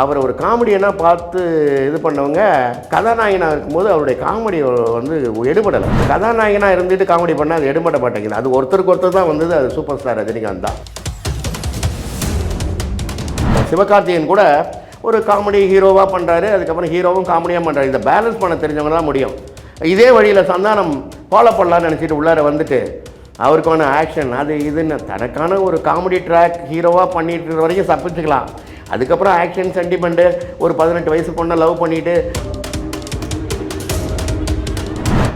அவர் ஒரு காமெடியனாக பார்த்து இது பண்ணவங்க கதாநாயகனாக இருக்கும்போது அவருடைய காமெடி வந்து எடுபடலை. கதாநாயகனாக இருந்துட்டு காமெடி பண்ணால் அது எடுபட மாட்டேங்குது. அது ஒருத்தருக்கு ஒருத்தர் தான் வந்தது. அது சூப்பர் ஸ்டார் ரஜினிகாந்த் தான். சிவகார்த்திகேயன் கூட ஒரு காமெடி ஹீரோவாக பண்ணுறாரு அதுக்கப்புறம் ஹீரோவும் காமெடியாக பண்ணுறாரு இந்த பேலன்ஸ் பண்ண தெரிஞ்சவங்க தான் முடியும். இதே வழியில் சந்தானம் ஃபாலோ பண்ணலான்னு நினச்சிட்டு உள்ளார வந்துட்டு அவருக்கான ஆக்ஷன் அது இதுன்னு தனக்கான ஒரு காமெடி ட்ராக் ஹீரோவாக பண்ணிட்டு இருக்கிற வரைக்கும் தப்பிச்சுக்கலாம். அதுக்கப்புறம் ஆக்ஷன் சென்டிமெண்ட்டு ஒரு பதினெட்டு வயசு பொண்ணை லவ் பண்ணிட்டு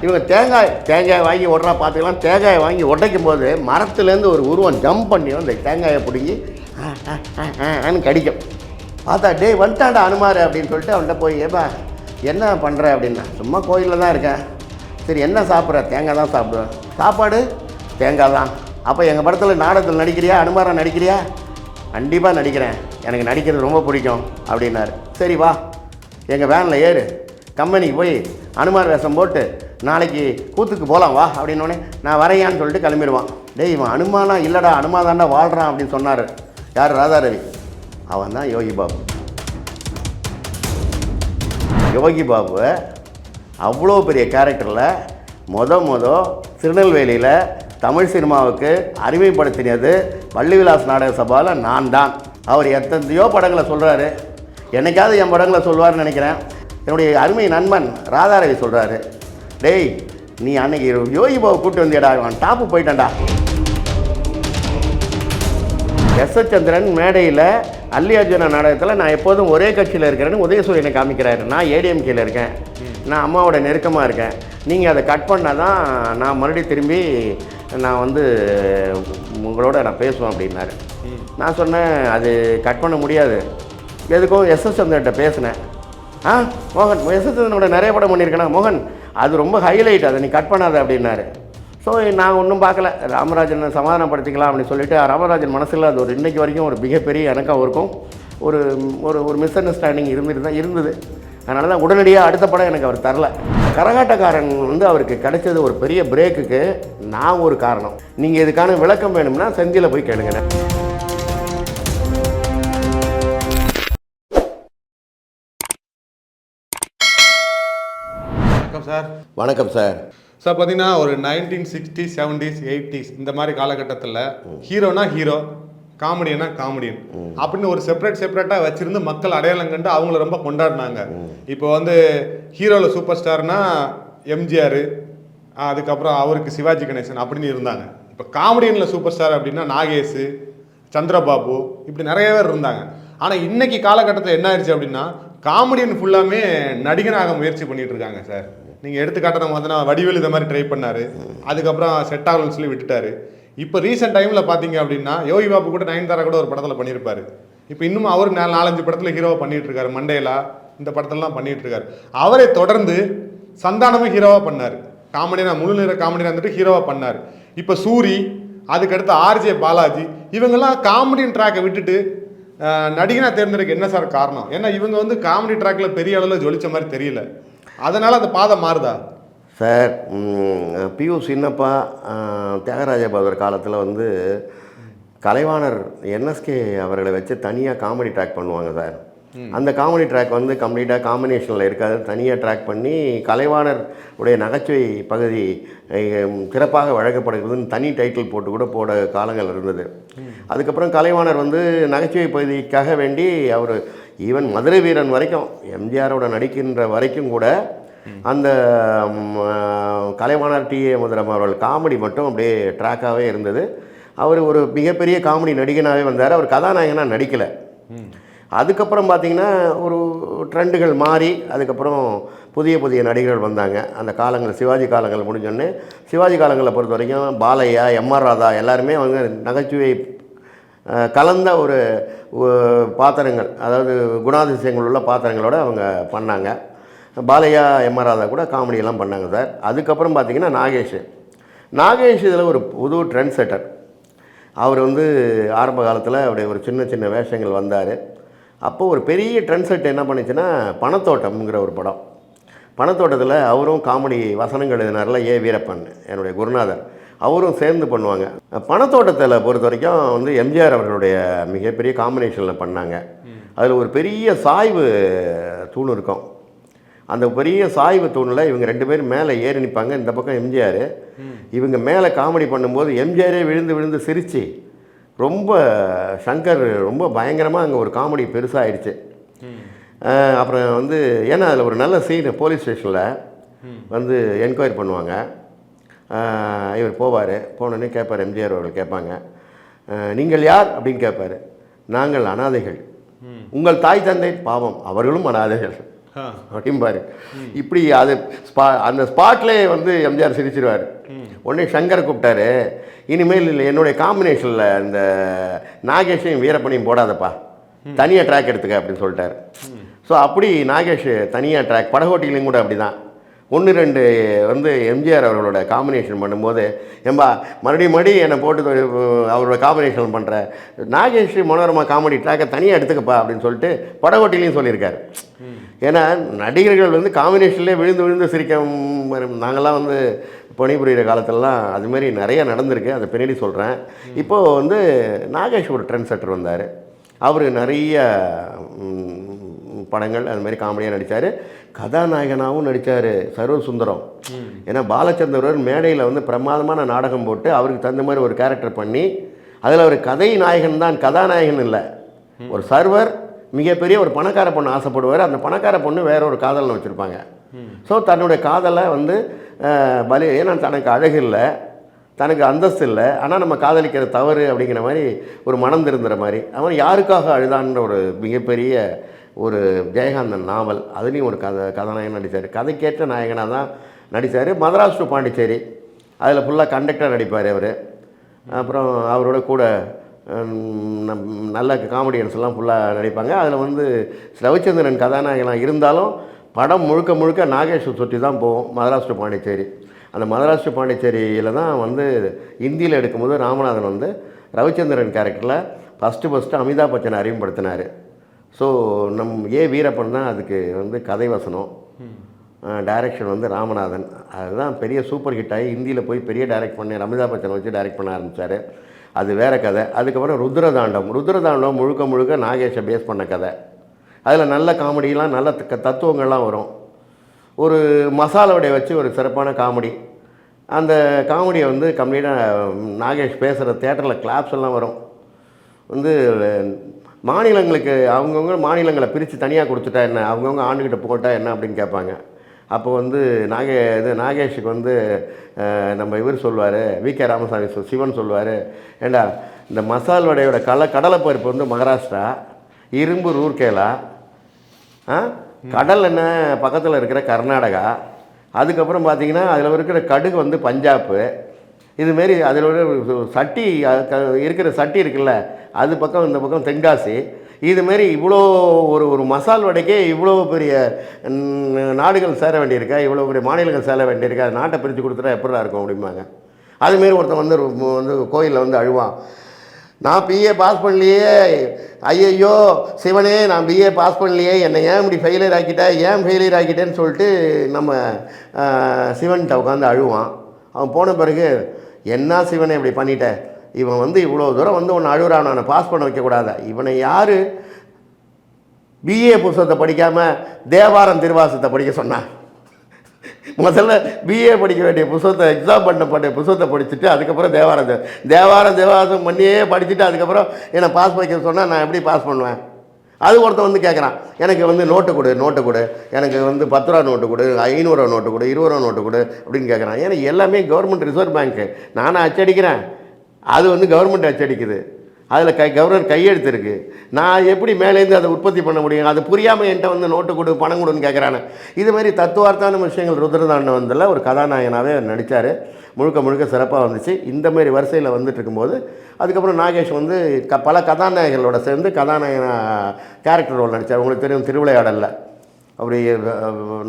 இவங்க தேங்காய் தேங்காய் வாங்கி உடனே பார்த்துக்கலாம். தேங்காயை வாங்கி உடைக்கும் போது மரத்துலேருந்து ஒரு உருவம் ஜம்ப் பண்ணி அந்த தேங்காயை பிடுங்கி ஆன்னு கடிக்கும். பார்த்தா டேய் வந்துட்டான்டா அனுமார் அப்படின்னு சொல்லிட்டு அவன்கிட்ட போய் ஏப்பா என்ன பண்ணுற அப்படின்னா சும்மா கோயிலில் தான் இருக்கேன். சரி என்ன சாப்பிட்ற? தேங்காய் தான் சாப்பிடுவேன். சாப்பாடு? தேங்காய் தான். அப்போ எங்கள் படத்தில் நாடகத்தில் நடிக்கிறியா? அனுமாரம் நடிக்கிறியா? கண்டிப்பாக நடிக்கிறேன். எனக்கு நடிக்கிறது ரொம்ப பிடிக்கும் அப்படின்னாரு. சரி வா எங்கள் வேனில் ஏறு. கம்பெனிக்கு போய் அனுமார் வேஷம் போட்டு நாளைக்கு கூத்துக்கு போகலாம் வா அப்படின்னோடனே நான் வரையான்னு சொல்லிட்டு கிளம்பிடுவான். டேய் இவன் அனுமானா இல்லைடா அனுமா தாண்டா வாழ்கிறான் அப்படின்னு சொன்னார். யார் ராதாரவி? அவன் தான் யோகி பாபு. யோகி பாபு அவ்வளோ பெரிய கேரக்டரில் மொத மொத திருநெல்வேலியில் தமிழ் சினிமாவுக்கு அறிமுகப்படுத்தினது வள்ளிவிலாஸ் நாடக சபாவில் நான் தான் அவர் எத்தனையோ படங்களை சொல்கிறாரு என்னைக்காவது என் படங்களை சொல்வார்னு நினைக்கிறேன். என்னுடைய அருமை நண்பன் ராதாரவி சொல்கிறாரு டேய் நீ அன்னைக்கு யோகி பாபு கூப்பிட்டு வந்தியடா. அவன் டாப்பு போயிட்டான்டா. எஸ் எஸ் சந்திரன் மேடையில் அல்லி அர்ஜுனா நாடகத்தில் நான் எப்போதும் ஒரே கட்சியில் இருக்கிறேன்னு உதயசூரியனை காமிக்கிறாரு. நான் ஏடிஎம்கேல இருக்கேன். நான் அம்மாவோட நெருக்கமாக இருக்கேன். நீங்கள் அதை கட் பண்ணால் தான் நான் மறுபடியும் திரும்பி நான் வந்து உங்களோட நான் பேசுவேன் அப்படின்னாரு. நான் சொன்னேன் அது கட் பண்ண முடியாது. எதுக்கும் எஸ் எஸ் சந்திரன்ட்ட பேசினேன். ஆ மோகன் எஸ் எஸ் சந்திரனோட நிறைய படம் பண்ணியிருக்கேனா மோகன் அது ரொம்ப ஹைலைட் அதை நீ கட் பண்ணாத அப்படின்னாரு. ஸோ நான் ஒன்றும் பார்க்கல. ராமராஜனை சமாதானப்படுத்திக்கலாம் அப்படின்னு சொல்லிட்டு ராமராஜன் மனசில் அது ஒரு இன்னைக்கு வரைக்கும் ஒரு மிகப்பெரிய எனக்கும் இருக்கும். ஒரு ஒரு ஒரு மிஸ் அண்டர்ஸ்டாண்டிங் இருந்துட்டு தான் இருந்தது. அதனால தான் உடனடியாக அடுத்த படம் எனக்கு அவர் தரல. கரகாட்டக்காரன் வந்து அவருக்கு கிடைச்சது ஒரு பெரிய பிரேக்குக்கு நான் ஒரு காரணம். நீங்கள் இதுக்கான விளக்கம் வேணும்னா செந்தியில் போய் கேளுங்க. வணக்கம் சார். வணக்கம் சார். சார் பார்த்தீங்கன்னா ஒரு நைன்டீன் சிக்ஸ்டி செவன்டிஸ் எயிட்டிஸ் இந்த மாதிரி காலகட்டத்தில் ஹீரோனா ஹீரோ காமெடியனா. காமெடியன் அப்படின்னு ஒரு செப்பரேட் செப்பரேட்டாக வச்சிருந்து மக்கள் அடையாளம் கண்டு அவங்கள ரொம்ப கொண்டாடினாங்க. இப்போ வந்து ஹீரோவில் சூப்பர் ஸ்டார்னா எம்ஜிஆர் அதுக்கப்புறம் அவருக்கு சிவாஜி கணேசன் அப்படின்னு இருந்தாங்க. இப்போ காமெடியனில் சூப்பர் ஸ்டார் அப்படின்னா நாகேஷ் சந்திரபாபு இப்படி நிறைய பேர் இருந்தாங்க. ஆனால் இன்னைக்கு காலகட்டத்தில் என்ன ஆயிடுச்சு அப்படின்னா காமெடியன் ஃபுல்லாமே நடிகனாக முயற்சி பண்ணிட்டு இருக்காங்க சார். நீங்கள் எடுத்துக்காட்ட நம்ம வந்து நான் வடிவேலு இந்த மாதிரி ட்ரை பண்ணாரு. அதுக்கப்புறம் செட் ஆகலன்னு சொல்லி விட்டுட்டாரு. இப்போ ரீசெண்ட் டைமில் பார்த்தீங்க அப்படின்னா யோகி பாபு கூட நயன்தாரா கூட ஒரு படத்தில் பண்ணியிருப்பார் இப்போ இன்னும் அவர் நா- நாலஞ்சு படத்தில் ஹீரோவாக பண்ணிகிட்டு இருக்காரு மண்டேலா. இந்த படத்திலலாம் பண்ணிகிட்டு இருக்காரு அவரை தொடர்ந்து சந்தானமும் ஹீரோவாக பண்ணார். காமெடினா முழு நேர காமெடினா வந்துட்டு ஹீரோவாக பண்ணார். இப்போ சூரி அதுக்கடுத்து ஆர்ஜே பாலாஜி இவங்கெல்லாம் காமெடியின் ட்ராக்கை விட்டுட்டு நடிகனாக தேர்ந்தெடுக்க என்ன சார் காரணம்? ஏன்னா இவங்க வந்து காமெடி ட்ராக்கில் பெரிய அளவில் ஜொலிச்ச மாதிரி தெரியல. அதனால் அந்த பாதை மாறுதா? சார் பியு சின்னப்பா தியாகராஜ பகவர் காலத்தில் வந்து கலைவாணர் என்எஸ்கே அவர்களை வச்சு தனியாக காமெடி ட்ராக் பண்ணுவாங்க சார். அந்த காமெடி ட்ராக் வந்து கம்ப்ளீட்டாக காம்பினேஷனில் இருக்காது. தனியாக ட்ராக் பண்ணி கலைவாணர் உடைய நகைச்சுவை பகுதி சிறப்பாக வழங்கப்படுகிறதுன்னு தனி டைட்டில் போட்டு கூட போட காலங்கள் இருந்தது. அதுக்கப்புறம் கலைவாணர் வந்து நகைச்சுவை பகுதிக்காக வேண்டி அவர் ஈவன் மதுரை வீரன் வரைக்கும் எம்ஜிஆரோட நடிக்கின்ற வரைக்கும் கூட அந்த கலைவாணர் டி. ஏ. முதலம் அவர்கள் காமெடி மட்டும் அப்படியே ட்ராக்காகவே இருந்தது. அவர் ஒரு மிகப்பெரிய காமெடி நடிகனாகவே வந்தார். அவர் கதாநாயகனாக நடிக்கலை. அதுக்கப்புறம் பார்த்தீங்கன்னா ஒரு ட்ரெண்டுகள் மாறி அதுக்கப்புறம் புதிய புதிய நடிகர்கள் வந்தாங்க. அந்த காலங்கள் சிவாஜி காலங்கள் முடிஞ்சோடனே சிவாஜி காலங்களை பொறுத்த வரைக்கும் பாலையா எம்ஆர் ராதா எல்லாருமே அவங்க நகைச்சுவை கலந்த ஒரு பாத்திரங்கள் அதாவது குணாதிசயங்கள் உள்ள பாத்திரங்களோட அவங்க பண்ணாங்க. பாலையா எம்ஆர் ராதா கூட காமெடியெல்லாம் பண்ணாங்க சார். அதுக்கப்புறம் பார்த்தீங்கன்னா நாகேஷ். நாகேஷ் இதில் ஒரு புது ட்ரெண்ட் செட்டர் அவர் வந்து ஆரம்ப காலத்தில் அப்படியே ஒரு சின்ன சின்ன வேஷங்கள் வந்தார். அப்போ ஒரு பெரிய ட்ரெண்ட் செட் என்ன பண்ணுச்சுன்னா பணத்தோட்டம்ங்கிற ஒரு படம். பணத்தோட்டத்தில் அவரும் காமெடி வசனங்கள் எழுதினார்ல ஏ வீரப்பன் என்னுடைய குருநாதர். அவரும் சேர்ந்து பண்ணுவாங்க. பணத்தோட்டத்தில் பொறுத்த வரைக்கும் வந்து எம்ஜிஆர் அவர்களுடைய மிகப்பெரிய காம்பினேஷனில் பண்ணாங்க. அதில் ஒரு பெரிய சாய்வு தூண் இருக்கும். அந்த பெரிய சாய்வு தூணில் இவங்க ரெண்டு பேரும் மேலே ஏறி நிற்பாங்க. இந்த பக்கம் எம்ஜிஆர். இவங்க மேலே காமெடி பண்ணும்போது எம்ஜிஆரே விழுந்து விழுந்து சிரித்து ரொம்ப சங்கர் ரொம்ப பயங்கரமாக அங்கே ஒரு காமெடி பெருசாகிடுச்சு அப்புறம் வந்து ஏன்னா அதில் ஒரு நல்ல சீன் போலீஸ் ஸ்டேஷனில் வந்து என்கொயரி பண்ணுவாங்க. இவர் போவார். போனோடனே கேட்பார் எம்ஜிஆர் அவர்கள் கேட்பாங்க. நீங்கள் யார்? அப்படின்னு கேட்பார் நாங்கள் அனாதைகள். உங்கள் தாய் தந்தை? பாவம் அவர்களும் அனாதைகள். அப்படிம்பாரு இப்படி அது ஸ்பா அந்த ஸ்பாட்லேயே வந்து எம்ஜிஆர் சிரிச்சிருவார். உடனே சங்கரை கூப்பிட்டாரு. இனிமேல் இல்லை என்னுடைய காம்பினேஷனில் இந்த நாகேஷையும் வீரப்பனையும் போடாதப்பா. தனியாக ட்ராக் எடுத்துக்க அப்படின்னு சொல்லிட்டாரு. ஸோ அப்படி நாகேஷ் தனியாக ட்ராக் படகோட்டிலையும் கூட அப்படி தான் ஒன்று ரெண்டு வந்து எம்ஜிஆர் அவர்களோட காம்பினேஷன் பண்ணும்போது ஏம்பா மறுபடியும் மறுபடியும் என்னை போட்டு அவரோட காம்பினேஷன் பண்ணுற நாகேஷ் மனோரமா காமெடி ட்ராக்கை தனியாக எடுத்துக்கப்பா அப்படின்னு சொல்லிட்டு படகோட்டிலையும் சொல்லியிருக்காரு. ஏன்னா நடிகர்கள் வந்து காம்பினேஷன்லேயே விழுந்து விழுந்து சிரிக்க நாங்கள்லாம் வந்து பணிபுரிகிற காலத்திலலாம் அதுமாரி நிறைய நடந்திருக்கு அதை பின்னாடி சொல்கிறேன் இப்போது வந்து நாகேஷ் ஒரு ட்ரெண்ட் செட்டர் வந்தார். அவர் நிறைய படங்கள் அது மாதிரி காமெடியாக நடித்தார் கதாநாயகனாகவும் நடித்தார் சர்வ சுந்தரம். ஏன்னா பாலச்சந்திரன் மேடையில் வந்து பிரமாதமான நாடகம் போட்டு அவருக்கு தகுந்த மாதிரி ஒரு கேரக்டர் பண்ணி அதில் ஒரு கதை நாயகன் தான் கதாநாயகன் இல்லை. ஒரு சர்வர் மிகப்பெரிய ஒரு பணக்கார பொண்ணு ஆசைப்படுவார். அந்த பணக்கார பொண்ணு வேற ஒரு காதலனை வச்சுருப்பாங்க. ஸோ தன்னுடைய காதலை வந்து பலி ஏன்னா தனக்கு அழகு இல்லை தனக்கு அந்தஸ்து இல்லை ஆனால் நம்ம காதலிக்கிற தவறு அப்படிங்கிற மாதிரி ஒரு மனம் திருந்துற மாதிரி. அவன் யாருக்காக அழுதான்ற ஒரு மிகப்பெரிய ஒரு ஜெயகாந்தன் நாவல் அதுலேயும் ஒரு கதை கதாநாயகன் நடித்தார் கதைக்கேற்ற நாயகனாக தான் நடித்தார் மதராஸ் டு பாண்டிச்சேரி அதில் ஃபுல்லாக கண்டக்டர் நடிப்பார் அவர். அப்புறம் அவரோட கூட நம்- நல்ல காமெடியன்ஸ் எல்லாம் ஃபுல்லாக நடிப்பாங்க. அதில் வந்து ரவிச்சந்திரன் கதாநாயகனாக இருந்தாலும் படம் முழுக்க முழுக்க நாகேஷ் சுற்றி தான் போவோம் மதராஸ் டு பாண்டிச்சேரி. அந்த மதராஸ் டு பாண்டிச்சேரியில் தான் வந்து இந்தியில் எடுக்கும்போது ராமநாதன் வந்து ரவிச்சந்திரன் கேரக்டரில் ஃபஸ்ட்டு ஃபஸ்ட்டு அமிதாப் பச்சனை அறிமுகப்படுத்தினார். ஸோ நம் ஏ வீரப்பன் தான் அதுக்கு வந்து கதை வசனம். டைரக்ஷன் வந்து ராமநாதன். அதுதான் பெரிய சூப்பர் ஹிட் ஆகி ஹிந்தியில் போய் பெரிய டைரக்ட் பண்ணி அமிதாப் பச்சனை வச்சு டைரக்ட் பண்ண ஆரம்பித்தார் அது வேறு கதை. அதுக்கப்புறம் ருத்ரதாண்டம். ருத்ரதாண்டம் முழுக்க முழுக்க நாகேஷை பேஸ் பண்ண கதை. அதில் நல்ல காமெடியெலாம் நல்ல த- தத்துவங்கள்லாம் வரும். ஒரு மசாலாவுடைய வச்சு ஒரு சிறப்பான காமெடி அந்த காமெடியை வந்து கம்ப்ளீட்டாக நாகேஷ் பேசுகிற தேட்டரில் கிளாப்ஸ் எல்லாம் வரும். வந்து மாநிலங்களுக்கு அவங்கவுங்க மாநிலங்களை பிரித்து தனியாக கொடுத்துட்டா என்ன? அவங்கவுங்க ஆண்டுகிட்ட போட்டால் என்ன அப்படின்னு கேட்பாங்க. அப்போ வந்து நாகே இது நாகேஷுக்கு வந்து நம்ம இவர் சொல்லுவார் வி கே ராமசாமி சிவன் சொல்லுவார் ஏண்டா இந்த மசால் வடையோட கல கடலைப்பருப்பு வந்து மகாராஷ்டிரா இரும்பு ரூர்கேலா ஆ? கடல் என்ன பக்கத்தில் இருக்கிற கர்நாடகா அதுக்கப்புறம் பார்த்தீங்கன்னா அதில் இருக்கிற கடுகு வந்து பஞ்சாப்பு இதுமாரி அதில் சட்டி இருக்கிற சட்டி இருக்குல்ல அது பக்கம் இந்த பக்கம் தென்காசி. இதுமாரி இவ்வளோ ஒரு ஒரு மசால் வடைக்கே இவ்வளோ பெரிய நாடுகள் சேர வேண்டியிருக்கா? இவ்வளோ பெரிய மாநிலங்கள் சேர வேண்டியிருக்கா? அது நாட்டை பிரித்து கொடுத்துட்டா எப்படிடா இருக்கும் அப்படிம்பாங்க. அதுமாரி ஒருத்தன் வந்து வந்து கோயிலில் வந்து அழுவான். நான் பிஏ பாஸ் பண்ணலையே. ஐயையோ சிவனே நான் பிஏ பாஸ் பண்ணலையே. என்னை ஏன் இப்படி ஃபெயிலியர் ஆக்கிட்டேன் ஏன் ஃபெயிலியர் ஆக்கிட்டேன்னு சொல்லிட்டு நம்ம சிவன்கிட்ட உட்காந்து அழுவான். அவன் போன பிறகு என்ன சிவனை இப்படி பண்ணிட்டேன் இவன் வந்து இவ்வளோ தூரம் வந்து உன்னை அழுகிறான். நான் பாஸ் பண்ண வைக்கக்கூடாது. இவனை யார்? பிஏ புஸ்தகத்தை படிக்காமல் தேவாரம் திருவாசத்தை படிக்க சொன்னான். முதல்ல பிஏ படிக்க வேண்டிய புஸ்தகத்தை எக்ஸாம் பண்ணப்பட்ட புஸ்தகத்தை படிச்சுட்டு அதுக்கப்புறம் தேவாரம் தேவாரம் தேவாசம் பண்ணியே படிச்சுட்டு அதுக்கப்புறம் என்னை பாஸ் படிக்க சொன்னால் நான் எப்படி பாஸ் பண்ணுவேன்? அது ஒருத்தன் வந்து கேட்குறான் எனக்கு வந்து நோட்டு கொடு நோட்டு கொடு. எனக்கு வந்து பத்து ரூபா நோட்டு கொடு ஐநூறுரூவா நோட்டு கொடு இருபது ரூபா நோட்டு கொடு அப்படின்னு கேட்குறான் ஏன்னா எல்லாமே கவர்மெண்ட் ரிசர்வ் பேங்க்கு நானும் அச்சடிக்கிறேன். அது வந்து கவர்மெண்ட் அச்சடிக்குது. அதில் கை கவர்னர் கையெழுத்து இருக்குது நான் எப்படி மேலேருந்து அதை உற்பத்தி பண்ண முடியும்? அது புரியாமல் என்கிட்ட வந்து நோட்டு கொடு பணம் கொடுன்னு கேட்குறானே இது மாதிரி தத்துவார்த்தான விஷயங்கள் ருத்ரதாண்டவந்தில் ஒரு கதாநாயகனாகவே நடித்தார் முழுக்க முழுக்க சிறப்பாக வந்துச்சு. இந்த மாதிரி வரிசையில் வந்துட்டு இருக்கும்போது அதுக்கப்புறம் நாகேஷ் வந்து க பல கதாநாயகர்களோட சேர்ந்து கதாநாயகனா கேரக்டர் ரோல் நடித்தார் உங்களுக்கு தெரியும் திருவிளையாடலில். அப்படி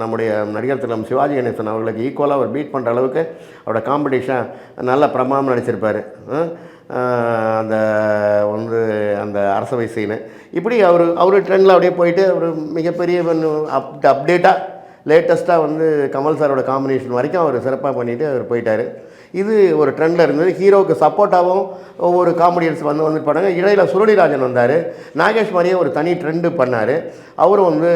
நம்முடைய நடிகர் திலம் சிவாஜி கணேசன் அவர்களுக்கு ஈக்குவலாக அவர் பீட் பண்ணுற அளவுக்கு அவரோட காம்படிஷன் நல்ல பிரமாணம் நடிச்சிருப்பார். அந்த வந்து அந்த அரசவை சீனு இப்படி அவர் அவர் ட்ரெண்டில் அப்படியே போயிட்டு அவர் மிகப்பெரிய அப் அப்டேட்டாக லேட்டஸ்ட்டாக வந்து கமல் சாரோட காம்பினேஷன் வரைக்கும் அவர் சிறப்பாக பண்ணிவிட்டு அவர் போயிட்டார். இது ஒரு ட்ரெண்டில் இருந்தது. ஹீரோவுக்கு சப்போர்ட்டாகவும் ஒவ்வொரு காமெடியன்ஸ் வந்து வந்து பண்ணாங்க இடையில் சுரளிராஜன் வந்தார். நாகேஷ் மாதிரியே ஒரு தனி ட்ரெண்டு பண்ணார். அவரும் வந்து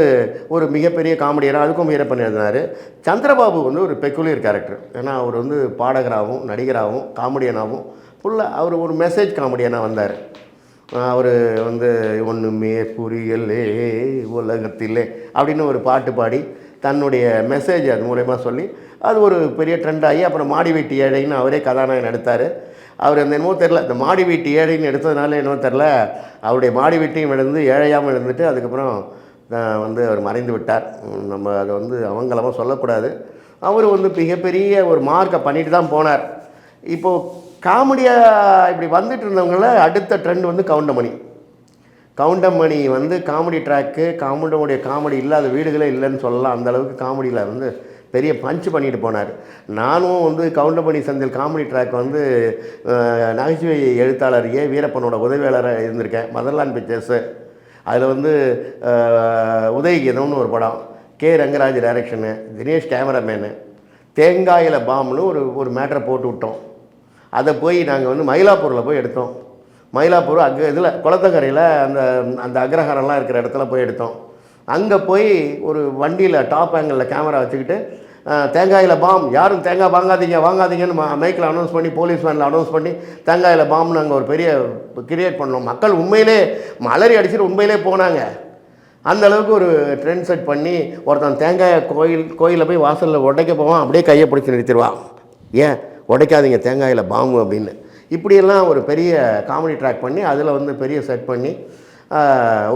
ஒரு மிகப்பெரிய காமெடியராக அதுக்கும் உயர பண்ணியிருந்தார். சந்திரபாபு வந்து ஒரு பெக்குலியர் கேரக்டர் ஏன்னா அவர் வந்து பாடகராகவும் நடிகராகவும் காமெடியனாகவும் ஃபுல்லாக அவர் ஒரு மெசேஜ் காமெடியனாக வந்தார். அவர் வந்து ஒன்றுமே புரியலே உலகத்திலே அப்படின்னு ஒரு பாட்டு பாடி தன்னுடைய மெசேஜ் அது மூலயமா சொல்லி அது ஒரு பெரிய ட்ரெண்ட் ஆகி அப்புறம் மாடி வீட்டு ஏழைன்னு அவரே கதாநாயகன் எடுத்தார். அவர் அந்த என்னமோ தெரில இந்த மாடி வீட்டு ஏழைன்னு எடுத்ததுனால என்னமோ தெரில அவருடைய மாடி வீட்டையும் எழுந்து ஏழையாமல் எழுந்துட்டு அதுக்கப்புறம் வந்து அவர் மறைந்து விட்டார். நம்ம அதை வந்து அவங்களமாக சொல்லக்கூடாது. அவர் வந்து மிகப்பெரிய ஒரு மார்க்கை பண்ணிட்டு தான் போனார். இப்போது காமெடியாக இப்படி வந்துட்டு இருந்தவங்கள அடுத்த ட்ரெண்ட் வந்து கவுண்டமணி. கவுண்டமணி வந்து காமெடி ட்ராக்கு கவுண்டமுடைய காமெடி இல்லாத வீடுகளே இல்லைன்னு சொல்லலாம். அந்த அளவுக்கு காமெடியில் வந்து பெரிய பஞ்ச் பண்ணிட்டு போனார். நானும் வந்து கவுண்டமணி சந்தில் காமெடி ட்ராக் வந்து நகைச்சுவை எழுத்தாளர் ஏ. வீரப்பனோட உதவியாளராக இருந்திருக்கேன். மதர்லான் பிக்சர்ஸு அதில் வந்து உதயகீதம்னு ஒரு படம். K. Rangaraj direction Dinesh cameraman தேங்காயில் பாம்னு ஒரு ஒரு மேட்டரை போட்டு விட்டோம். அதை போய் நாங்கள் வந்து மயிலாப்பூரில் போய் எடுத்தோம். மயிலாப்பூர் அங்கே இதில் குளத்தங்கரையில் அந்த அந்த அக்ரஹாரம்லாம் இருக்கிற இடத்துல போய் எடுத்தோம். அங்கே போய் ஒரு வண்டியில் டாப் ஆங்கிளில் கேமரா வச்சுக்கிட்டு தேங்காயில் பாம் யாரும் தேங்காய் வாங்காதீங்க வாங்காதீங்கன்னு மைக்கில் அனௌன்ஸ் பண்ணி போலீஸ் வேனில் அனௌன்ஸ் பண்ணி தேங்காயில் பாம்னு நாங்கள் ஒரு பெரிய கிரியேட் பண்ணோம். மக்கள் உண்மையிலே மலரி அடிச்சுட்டு உண்மையிலே போனாங்க. அந்த அளவுக்கு ஒரு ட்ரெண்ட் செட் பண்ணி ஒருத்தன் தேங்காயை கோயில் கோயிலில் போய் வாசலில் உடைக்க போவான் அப்படியே கையை பிடிச்சி நிறுத்திடுவான். ஏன்? உடைக்காதீங்க தேங்காயில் பாம்பு அப்படின்னு. இப்படியெல்லாம் ஒரு பெரிய காமெடி ட்ராக் பண்ணி அதில் வந்து பெரிய செட் பண்ணி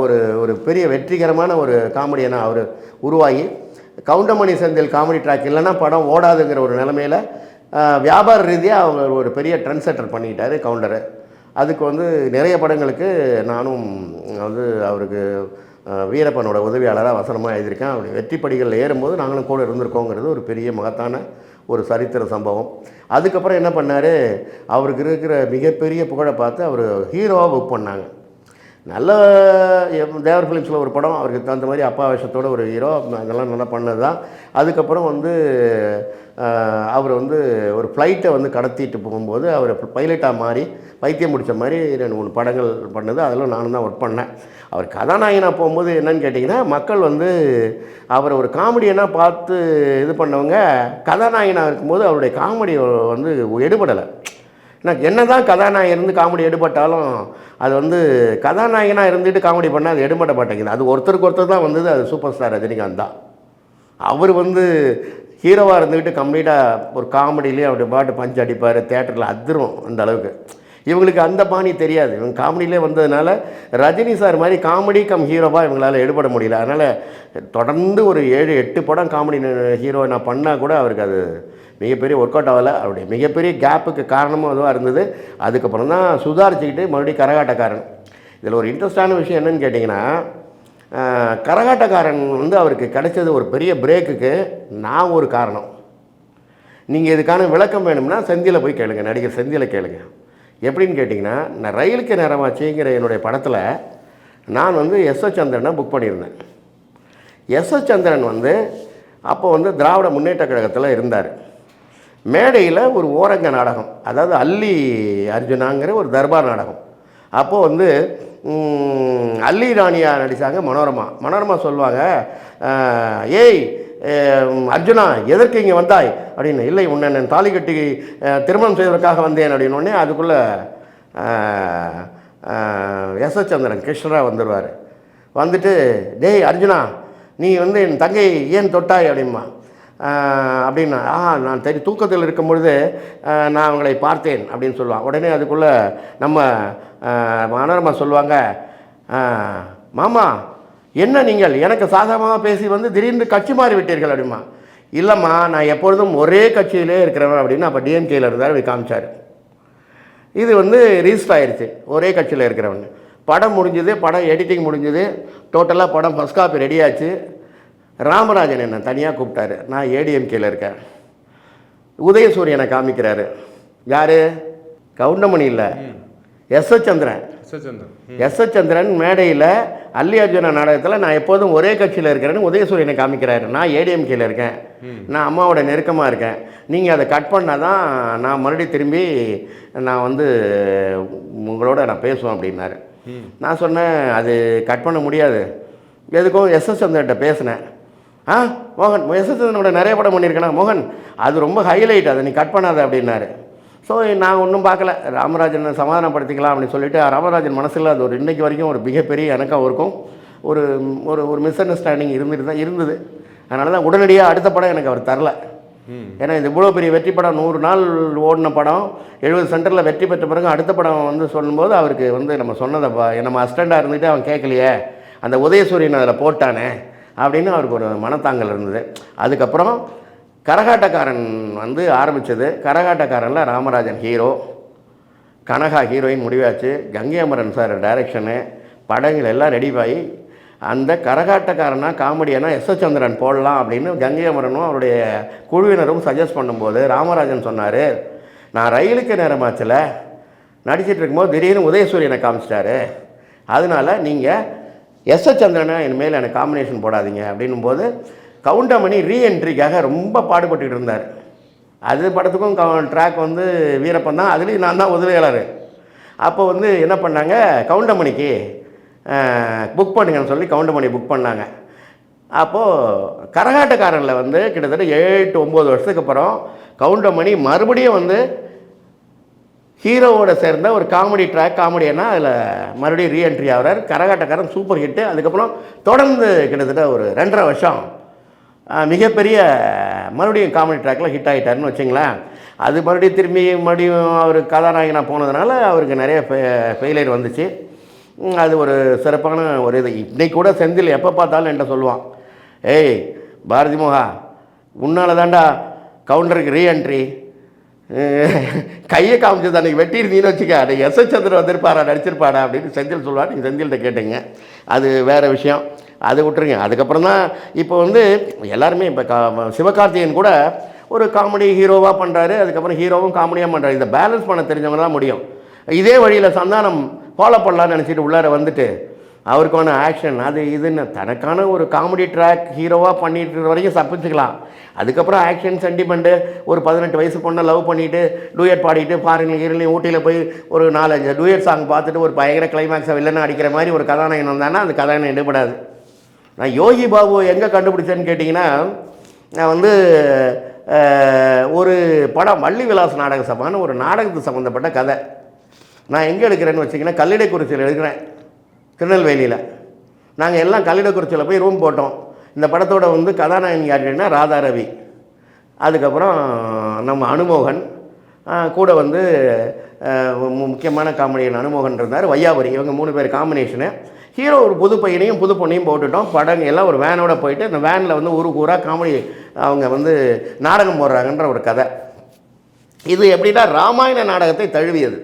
ஒரு ஒரு பெரிய வெற்றிகரமான ஒரு காமெடியனை அவர் உருவாகி கவுண்டமணி செந்தில் காமெடி ட்ராக் இல்லைன்னா படம் ஓடாதுங்கிற ஒரு நிலமையில் வியாபார ரீதியாக அவங்க ஒரு பெரிய ட்ரெண்ட் செட்டர் பண்ணிக்கிட்டார் கவுண்டரை. அதுக்கு வந்து நிறைய படங்களுக்கு நானும் வந்து அவருக்கு வீரப்பனோட உதவியாளராக வசனமாக எழுதியிருக்கேன். அப்படி வெற்றி படிகளில் ஏறும்போது நாங்களும் கூட இருந்திருக்கோங்கிறது ஒரு பெரிய மகத்தான ஒரு சரித்திர சம்பவம். அதுக்கப்புறம் என்ன பண்ணார்? அவருக்கு இருக்கிற மிகப்பெரிய புகழை பார்த்து அவர் ஹீரோவாக புக் பண்ணாங்க. நல்ல தேவர் ஃபிலிம்ஸில் ஒரு படம் அவருக்கு தகுந்த மாதிரி அப்பா வேஷத்தோட ஒரு ஹீரோ அதெல்லாம் நல்லா பண்ணது தான் அதுக்கப்புறம் வந்து அவர் வந்து ஒரு ஃப்ளைட்டை வந்து கடத்திட்டு போகும்போது அவர் பைலட்டாக மாறி பைத்தியம் முடித்த மாதிரி ரெண்டு மூணு படங்கள் பண்ணது. அதெல்லாம் நானும் தான் ஒர்க் பண்ணேன். அவர் கதாநாயகனாக போகும்போது என்னன்னு கேட்டிங்கன்னா மக்கள் வந்து அவர் ஒரு காமெடியனாக பார்த்து இது பண்ணவங்க கதாநாயகனாக இருக்கும்போது அவருடைய காமெடி வந்து எடுபடலை. நான் என்னதான் கதாநாயகன் இருந்து காமெடி எடுபட்டாலும் அது வந்து கதாநாயகனாக இருந்துட்டு காமெடி பண்ணால் அது எடுபட மாட்டேங்குது அது ஒருத்தருக்கு ஒருத்தர் தான் வந்தது. அது சூப்பர் ஸ்டார் ரஜினிகாந்த் தான். அவர் வந்து ஹீரோவாக இருந்துக்கிட்டு கம்ப்ளீட்டாக ஒரு காமெடியிலேயே அவருடைய பாட்டு பஞ்சு அடிப்பார் தேட்டரில் அதிரும் அந்த அளவுக்கு. இவங்களுக்கு அந்த பாணி தெரியாது. இவங்க காமெடியிலே வந்ததுனால ரஜினி சார் மாதிரி காமெடி கம் ஹீரோவாக இவங்களால் எடுபட முடியல. அதனால் தொடர்ந்து ஒரு ஏழு எட்டு படம் காமெடி ஹீரோ நான் பண்ணால் கூட அவருக்கு அது மிகப்பெரிய ஒர்க் அவுட் ஆகலை. அவருடைய மிகப்பெரிய கேப்புக்கு காரணமும் அதுவாக இருந்தது. அதுக்கப்புறம் தான் சுதாரிச்சுக்கிட்டு மறுபடியும் கரகாட்டக்காரன். இதில் ஒரு இன்ட்ரெஸ்டான விஷயம் என்னன்னு கேட்டிங்கன்னா கரகாட்டக்காரன் வந்து அவருக்கு கிடைச்சது ஒரு பெரிய பிரேக்குக்கு நான் ஒரு காரணம். நீங்கள் இதுக்கான விளக்கம் வேணும்னா செந்தியில் போய் கேளுங்கள் நடிகர் செந்தியில் கேளுங்கள் எப்படின்னு கேட்டிங்கன்னா நான் ரயிலுக்கு நேரமாச்சுங்கிற என்னுடைய படத்தில் நான் வந்து எஸ் எஸ் சந்திரனை புக் பண்ணியிருந்தேன். எஸ் எஸ் சந்திரன் வந்து அப்போ வந்து திராவிட முன்னேற்ற கழகத்தில் இருந்தார். மேடையில் ஒரு ஓரங்க நாடகம் அதாவது அல்லி அர்ஜுனாங்கிற ஒரு தர்பார் நாடகம். அப்போது வந்து அல்லி ராணியா நடித்தாங்க மனோரமா. மனோரமா சொல்லுவாங்க ஏய் அர்ஜுனா எதற்கு இங்கே வந்தாய்? அப்படின்னு இல்லை உன்னை நான் தாலி கட்டி திருமணம் செய்வதற்காக வந்தேன் அப்படின்னு அதுக்குள்ளே யசச்சந்திரன் சந்திரன் கிருஷ்ணராக வந்துடுவார். வந்துட்டு டேய் அர்ஜுனா நீ வந்து என் தங்கை ஏன் தொட்டாய்? அப்படிம்மா அப்படின்னா ஆ நான் தெரி தூக்கத்தில் இருக்கும் பொழுது நான் அவங்களை பார்த்தேன் அப்படின்னு சொல்லுவான். உடனே அதுக்குள்ளே நம்ம மனோரமா சொல்லுவாங்க மாமா என்ன நீங்கள்? எனக்கு சாதகமாக பேசி வந்து திடீர்னு கட்சி மாறி விட்டீர்கள் அப்படிமா? இல்லைம்மா நான் எப்பொழுதும் ஒரே கட்சியிலே இருக்கிறவன் அப்படின்னு அப்போ டிஎம்கேயில் இருந்தார் அப்படி காமிச்சார். இது வந்து ரிஜிஸ்டர் ஆயிடுச்சு ஒரே கட்சியில் இருக்கிறவன். படம் முடிஞ்சது படம் எடிட்டிங் முடிஞ்சது டோட்டலாக படம் ஃபஸ்ட் காப்பி ரெடி ஆச்சு. ராமராஜன் என்னை தனியாக கூப்பிட்டாரு நான் ஏடிஎம்கேல இருக்கேன். உதயசூரியனை காமிக்கிறாரு. யார்? கவுண்டமணி இல்லை. S S Chandran. S S Chandran மேடையில் அல்லி அர்ஜுனா நாடகத்தில் நான் எப்போதும் ஒரே கட்சியில் இருக்கிறேன்னு உதயசூரியனை காமிக்கிறாரு. நான் ஏடிஎம்கேல இருக்கேன். நான் அம்மாவோட நெருக்கமாக இருக்கேன். நீங்கள் அதை கட் பண்ணால் தான் நான் மறுபடியும் திரும்பி நான் வந்து உங்களோட நான் பேசுவேன் அப்படின்னாரு. நான் சொன்னேன் அது கட் பண்ண முடியாது. எதுக்கும் எஸ் எஸ் சந்திரன்ட்ட பேசினேன். ஆ மோகன் எஸ் எஸ் சந்திரனோட நிறைய படம் பண்ணியிருக்கேனா? மோகன் அது ரொம்ப ஹைலைட் அதை நீ கட் பண்ணாத அப்படின்னாரு. ஸோ நான் ஒன்றும் பார்க்கல. ராமராஜனை சமாதானப்படுத்திக்கலாம் அப்படின்னு சொல்லிட்டு ராமராஜன் மனசில் அது ஒரு இன்னைக்கு வரைக்கும் ஒரு மிகப்பெரிய எனக்கும் அவருக்கும் ஒரு ஒரு ஒரு மிஸ் அண்டர்ஸ்டாண்டிங் இருந்துட்டு தான் இருந்தது. அதனால தான் உடனடியாக அடுத்த படம் எனக்கு அவர் தரல. ஏன்னா இது இவ்வளோ பெரிய வெற்றி படம். நூறு நாள் ஓடின படம். எழுபது சென்டரில் வெற்றி பெற்ற பிறகு அடுத்த படம் வந்து சொல்லும்போது அவருக்கு வந்து நம்ம சொன்னதை நம்ம அஸ்டண்டாக இருந்துட்டு அவன் கேட்கலையே. அந்த உதயசூரியன் அதில் போட்டானே அப்படின்னு அவருக்கு ஒரு மனத்தாங்கல் இருந்தது. அதுக்கப்புறம் கரகாட்டக்காரன் வந்து ஆரம்பித்தது கரகாட்டக்காரனில் ராமராஜன் ஹீரோ கனகா ஹீரோயின் முடிவாச்சு. கங்கை அமரன் சார் டைரக்ஷனு படங்கள் எல்லாம் ரெடி ஆகி அந்த கரகாட்டக்காரனா காமெடியானா எஸ். எஸ். சந்திரன் போடலாம் அப்படின்னு கங்கை அமரனும் அவருடைய குழுவினரும் சஜஸ்ட் பண்ணும்போது ராமராஜன் சொன்னார் நான் ரயிலுக்கு நேரமாச்சில். நடிச்சிட்டு இருக்கும்போது திடீர்னு உதயசூரியனை காமிச்சிட்டாரு. அதனால நீங்கள் எஸ். எஸ். சந்திரனை இனிமேல் எனக்கு காம்பினேஷன் போடாதீங்க. அப்படின்னும் போது கவுண்டமணி ரீஎன்ட்ரிக்காக ரொம்ப பாடுபட்டுக்கிட்டு இருந்தார். அது படத்துக்கும் ட்ராக் வந்து வீரப்பன் தான். அதுலேயும் நான் தான் உதவியாளர். அப்போ வந்து என்ன பண்ணாங்க? கவுண்டமணிக்கு புக் பண்ணுங்கன்னு சொல்லி கவுண்டமணி புக் பண்ணாங்க. அப்போது கரகாட்டக்காரனில் வந்து கிட்டத்தட்ட ஏழு ஒம்பது வருஷத்துக்கு அப்புறம் கவுண்டமணி மறுபடியும் வந்து ஹீரோவோட சேர்ந்த ஒரு காமெடி ட்ராக் காமெடினா அதில் மறுபடியும் ரீஎன்ட்ரி ஆகிறார். கரகாட்டக்காரன் சூப்பர் ஹிட்டு அதுக்கப்புறம் தொடர்ந்து கிட்டத்தட்ட ஒரு ரெண்டரை வருஷம் மிகப்பெரிய மறுபடியும் காமெடி ட்ராக்கில் ஹிட் ஆகிட்டாருன்னு வச்சுங்களேன். அது மறுபடியும் திரும்பி மறுபடியும் அவர் கதாநாயகனாக போனதுனால அவருக்கு நிறைய ஃபெயிலியர் வந்துச்சு. அது ஒரு சிறப்பான ஒரு இது. இன்னைக்கு கூட செந்தில் எப்போ பார்த்தாலும் என்கிட்ட சொல்லுவான். ஏய் பாரதி மோகா உன்னால் தாண்டா கவுண்டருக்கு ரீஎன்ட்ரி கையை காமிச்சது அன்றைக்கி வெட்டியிருந்தீங்கன்னு வச்சுக்க அன்றைக்கி எஸ் எஸ் சந்திரன் வந்திருப்பாரா நடிச்சிருப்பாடா அப்படின்னு செந்தில் சொல்லுவார். நீங்கள் செந்தில்கிட்ட கேட்டீங்க. அது வேறு விஷயம். அது விட்டுருங்க. அதுக்கப்புறம் தான் இப்போ வந்து எல்லாருமே இப்போ கா சிவகார்த்திகேயன் கூட ஒரு காமெடி ஹீரோவாக பண்ணுறாரு அதுக்கப்புறம் ஹீரோவும் காமெடியாக பண்ணுறாரு இதை பேலன்ஸ் பண்ண தெரிஞ்சவங்க தான் முடியும். இதே வழியில் சந்தானம் ஃபாலோ பண்ணலான்னு நினச்சிட்டு உள்ளார வந்துட்டு அவருக்கான ஆக்ஷன் அது இதுன்னு தனக்கான ஒரு காமெடி ட்ராக் ஹீரோவாக பண்ணிட்டு இருக்கிற வரைக்கும் தப்பிச்சுக்கலாம். அதுக்கப்புறம் ஆக்ஷன் சென்டிமெண்ட்டு ஒரு பதினெட்டு வயசு பொண்ணை லவ் பண்ணிட்டு டூயட் பாடிட்டு ஃபாரின் கீரலையும் ஊட்டியில் போய் ஒரு நாலஞ்சு டூயட் சாங் பார்த்துட்டு ஒரு பயங்கர கிளைமேக்ஸை வில்லனை அடிக்கிற மாதிரி ஒரு கதாநாயகன் வந்தானா அந்த கதாநாயகன் எடுபடாது. நான் யோகி பாபு எங்கே கண்டுபிடிச்சேன்னு கேட்டிங்கன்னா நான் வந்து ஒரு படம் வள்ளி விலாஸ் நாடக சபான்னு ஒரு நாடகத்துக்கு சம்மந்தப்பட்ட கதை. நான் எங்கே எடுக்கிறேன்னு வச்சிங்கன்னா கல்லிடைக்குறிச்சியில் எடுக்கிறேன் திருநெல்வேலியில். நாங்கள் எல்லாம் கல்லிடைக்குறிச்சியில் போய் ரூம் போட்டோம். இந்த படத்தோட வந்து கதாநாயகன் யாருன்னா ராதா ரவி. அதுக்கப்புறம் நம்ம அனுமோகன் கூட வந்து முக்கியமான காமெடியன் அனுமோகன் இருந்தார் வையாபுரி. இவங்க மூணு பேர் காம்பினேஷனு ஹீரோ ஒரு புது பையனையும் புது பொண்ணையும் போட்டுட்டோம். படங்க எல்லாம் ஒரு வேனோட போயிட்டு அந்த வேனில் வந்து ஊருக்கு ஊராக காமெடி அவங்க வந்து நாடகம் போடுறாங்கன்ற ஒரு கதை. இது எப்படின்னா ராமாயண நாடகத்தை தழுவியது.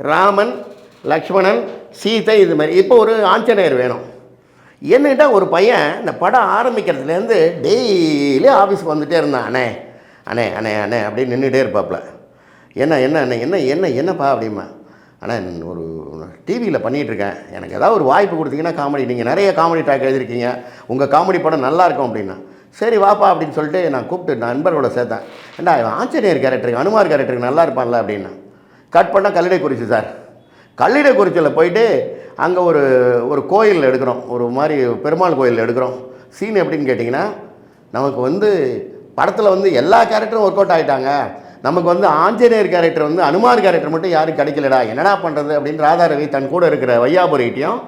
ராமன் லக்ஷ்மணன் சீதை இது மாதிரி. இப்போ ஒரு ஆஞ்சநேயர் வேணும். என்னட்டா ஒரு பையன் இந்த படம் ஆரம்பிக்கிறதுலேருந்து டெய்லி ஆஃபீஸ்க்கு வந்துகிட்டே இருந்தான். அண்ணே அண்ணே அண்ணே அண்ணே அப்படின்னு நின்றுட்டே இருப்பாப்புல என்ன என்ன அண்ணே என்ன என்ன என்னப்பா அப்படிமா அண்ணா ஒரு டிவியில் பண்ணிகிட்ருக்கேன் எனக்கு ஏதாவது ஒரு வாய்ப்பு கொடுத்தீங்கன்னா காமெடி நீங்கள் நிறைய காமெடி ட்ராக் எழுதிருக்கீங்க. உங்கள் காமெடி படம் நல்லா இருக்கும் அப்படின்னா. சரி வாப்பா அப்படின்னு சொல்லிட்டு நான் கூப்பிட்டு நண்பரோட சேர்த்தேன். ஏண்டா ஆஞ்சநேயர் கேரக்டருக்கு அனுமார் கேரக்டருக்கு நல்லா இருப்பான்ல அப்படின்னா. கட் பண்ணால் கல்லிடைக்குறிச்சி சார். கல்லிடைக்குறிச்சியில் போயிட்டு அங்கே ஒரு ஒரு கோயில் எடுக்கிறோம். ஒரு மாதிரி பெருமாள் கோயில் எடுக்கிறோம். சீன் எப்படின்னு கேட்டிங்கன்னா நமக்கு வந்து படத்தில் வந்து எல்லா கேரக்டரும் ஒர்க் அவுட் ஆகிட்டாங்க நமக்கு வந்து ஆஞ்சநேயர் கேரக்டர் வந்து அனுமார் கேரக்டர் மட்டும் யாரும் கிடைக்கலடா. என்னடா பண்ணுறது அப்படின்னு ராதாரவி தன் கூட இருக்கிற வையாபுரிகிட்டையும்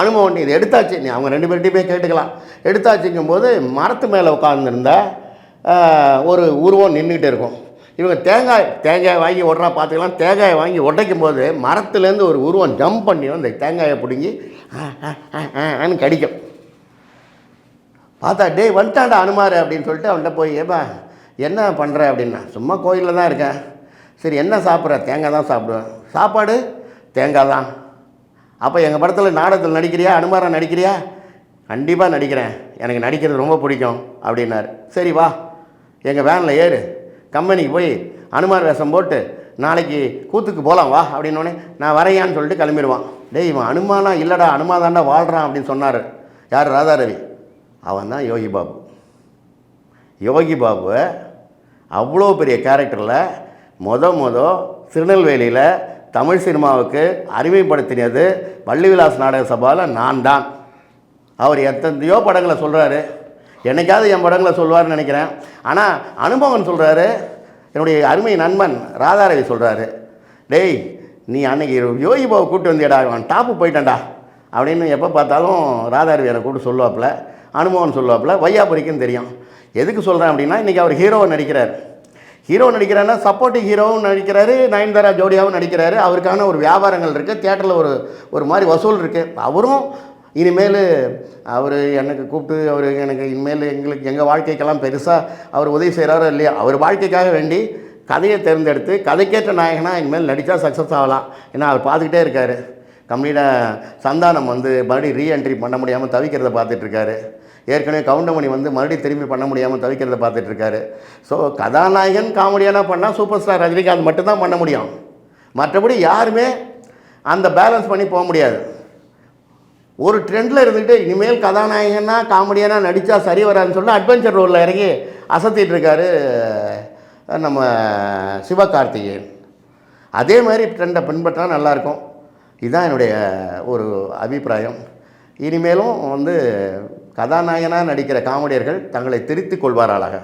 அனுமவன் இது எடுத்தாச்சு. நீ அவங்க ரெண்டு பேர்கிட்டையும் போய் கேட்டுக்கலாம். எடுத்தாச்சுங்கும் போது மரத்து மேலே உட்காந்துருந்த ஒரு உருவம் நின்றுக்கிட்டே இருக்கும். இவங்க தேங்காய் தேங்காய் வாங்கி உடறா பார்த்துக்கலாம். தேங்காயை வாங்கி உடைக்கும் போது மரத்துலேருந்து ஒரு உருவம் ஜம்ப் பண்ணி அந்த தேங்காயை பிடுங்கி ஆன்னு கடிக்கும். பார்த்தா டேய் வந்துட்டாண்டா அனுமார் அப்படின்னு சொல்லிட்டு அவன்கிட்ட போய் ஏப்பா என்ன பண்ணுற அப்படின்னா சும்மா கோயிலில் தான் இருக்கேன் சரி என்ன சாப்பிட்ற? தேங்காய் தான் சாப்பிடுவேன். சாப்பாடு? தேங்காய் தான். அப்போ எங்கள் படத்தில் நாடகத்தில் நடிக்கிறியா? அனுமாரம் நடிக்கிறியா? கண்டிப்பாக நடிக்கிறேன். எனக்கு நடிக்கிறது ரொம்ப பிடிக்கும் அப்படின்னாரு. சரி வா. எங்கள் வேனில் ஏறு. கம்பெனிக்கு போய் அனுமார் வேஷம் போட்டு நாளைக்கு கூத்துக்கு போகலாம் வா அப்படின்னோடனே நான் வரையான்னு சொல்லிட்டு கிளம்பிடுவான். டேய் இவன் அனுமானா இல்லைடா அனுமாதாண்டா வாழ்கிறான் அப்படின்னு சொன்னார். யார் ராதாரவி? அவன் தான் யோகி பாபு. யோகி பாபுவை அவ்வளோ பெரிய கேரக்டரில் மொத மொத திருநெல்வேலியில் தமிழ் சினிமாவுக்கு அறிமுகப்படுத்தினது வள்ளிவிலாஸ் நாடக சபாவில் நான் தான் அவர் எத்தனையோ படங்களை சொல்கிறாரு என்னைக்காவது என் படங்களை சொல்வார்னு நினைக்கிறேன். ஆனால் அனுபவன் சொல்கிறாரு என்னுடைய அருமை நண்பன் ராதாரவி சொல்கிறாரு டேய் நீ அன்னைக்கு யோகி பாவை கூப்பிட்டு வந்தியடா. அவன் டாப்பு போயிட்டான்டா. அப்படின்னு எப்போ பார்த்தாலும் ராதாரவி என்னை கூப்பிட்டு சொல்லுவாப்புல. அனுபவன் சொல்லுவாப்புல. வையாபுரிக்கும் தெரியும். எதுக்கு சொல்கிறேன் அப்படின்னா இன்றைக்கி அவர் ஹீரோவை நடிக்கிறார். ஹீரோ நடிக்கிறாருன்னா சப்போர்ட்டிங் ஹீரோவும் நடிக்கிறாரு நயன்தாரா ஜோடியாவும் நடிக்கிறாரு. அவருக்கான ஒரு வியாபாரங்கள் இருக்குது தியேட்டரில் ஒரு ஒரு மாதிரி வசூல் இருக்குது அவரும் இனிமேல் அவர் எனக்கு கூப்பிட்டு அவர் எனக்கு இனிமேல் எங்களுக்கு எங்கள் வாழ்க்கைக்கெல்லாம் பெருசாக அவர் உதவி செய்கிறாரோ இல்லையா அவர் வாழ்க்கைக்காக வேண்டி கதையை தேர்ந்தெடுத்து கதைக்கேற்ற நாயகனாக இனிமேல் நடித்தா சக்ஸஸ் ஆகலாம். ஏன்னா அவர் பார்த்துக்கிட்டே இருக்கார். கம்ப்ளீட்டாக சந்தானம் வந்து மறுபடியும் ரீஎன்ட்ரி பண்ண முடியாமல் தவிக்கிறத பார்த்துட்ருக்காரு ஏற்கனவே கவுண்டமணி வந்து மறுபடியும் திரும்பி பண்ண முடியாமல் தவிக்கிறத பார்த்துட்டு இருக்காரு ஸோ கதாநாயகன் காமெடியெல்லாம் பண்ணால் சூப்பர் ஸ்டார் ரஜினிகாந்த் மட்டும்தான் பண்ண முடியும். மற்றபடி யாருமே அந்த பேலன்ஸ் பண்ணி போக முடியாது. ஒரு ட்ரெண்டில் இருந்துக்கிட்டு இனிமேல் கதாநாயகனா காமெடியனாக நடித்தா சரி வராதுன்னு சொல்லி அட்வென்ச்சர் ரோலில் இறங்கி அசத்திட்டு இருக்காரு நம்ம சிவகார்த்திகேயன். அதே மாதிரி ட்ரெண்டை பின்பற்றினா நல்லாயிருக்கும். இதுதான் என்னுடைய ஒரு அபிப்பிராயம். இனிமேலும் வந்து கதாநாயகனாக நடிக்கிற காமெடியர்கள் தங்களை திருத்திக் கொள்வார்களாக